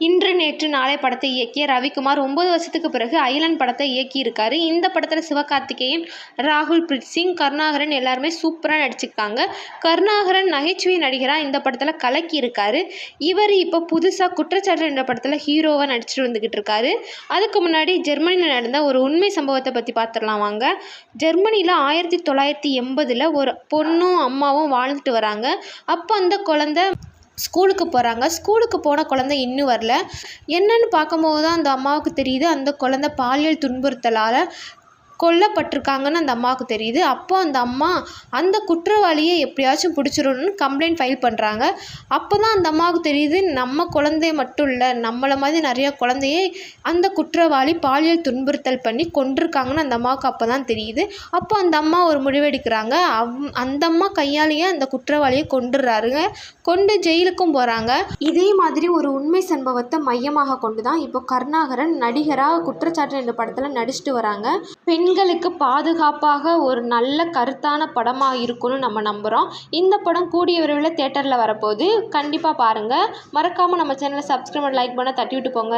இன்று நேற்று நாளை படத்தை இயக்கிய ரவிக்குமார் ஒன்பது வருஷத்துக்கு பிறகு அயலன் படத்தை இயக்கியிருக்காரு. இந்த படத்தில் சிவகார்த்திகேயன் ராகுல் பிரீத் சிங் கருணாகரன் எல்லாருமே சூப்பராக நடிச்சிருக்காங்க. கருணாகரன் நகைச்சுவை நடிகராக இந்த படத்தில் கலக்கியிருக்காரு. இவர் இப்போ புதுசாக குற்றச்சாட்டு என்ற படத்தில் ஹீரோவாக நடிச்சிட்டு வந்துக்கிட்டு இருக்காரு. அதுக்கு முன்னாடி ஜெர்மனியில் நடந்த ஒரு உண்மை சம்பவத்தை பற்றி பார்த்துடலாம் வாங்க. ஜெர்மனியில் ஆயிரத்தி தொள்ளாயிரத்தி எண்பதில் ஒரு பொண்ணும் அம்மாவும் வாழ்ந்துட்டு வராங்க. அப்போ அந்த குழந்த ஸ்கூலுக்கு போகிறாங்க ஸ்கூலுக்கு போன குழந்தை இன்னும் வரல. என்னன்னு பார்க்கும்போது தான் அந்த அம்மாவுக்கு தெரியுது. அந்த குழந்தை பாலியல் துன்புறுத்தலால் கொல்லப்பட்டிருக்காங்கன்னு அந்த அம்மாவுக்கு தெரியுது. அப்போ அந்த அம்மா அந்த குற்றவாளியை எப்படியாச்சும் பிடிச்சிடணும்னு கம்ப்ளைண்ட் ஃபைல் பண்ணுறாங்க அப்போ தான் அந்த அம்மாவுக்கு தெரியுது நம்ம குழந்தைய மட்டும் இல்லை நம்மளை மாதிரி நிறைய குழந்தையை அந்த குற்றவாளி பாலியல் துன்புறுத்தல் பண்ணி கொண்டிருக்காங்கன்னு அந்த அம்மாவுக்கு அப்போ தான் தெரியுது. அப்போ அந்த அம்மா ஒரு முடிவெடுக்கிறாங்க. அவ் அந்த அம்மா கையாலேயே அந்த குற்றவாளியை கொண்டுடுறாருங்க கொண்டு ஜெயிலுக்கும் போகிறாங்க இதே மாதிரி ஒரு உண்மை சம்பவத்தை மையமாக கொண்டு தான் இப்போ கருணாகரன் நடிகராக குற்றச்சாட்டு என்ற படத்தில் நடிச்சிட்டு வராங்க. பெண் பெண்களுக்கு பாதுகாப்பாக ஒரு நல்ல கருத்தான படமாக இருக்கும்னு நம்ம நம்புகிறோம் இந்த படம் கூடிய விரைவில் தேட்டரில் வரப்போகுது. கண்டிப்பாக பாருங்கள் மறக்காமல் நம்ம சேனலை சப்ஸ்கிரைப் லைக் பண்ண தட்டி விட்டு போங்க.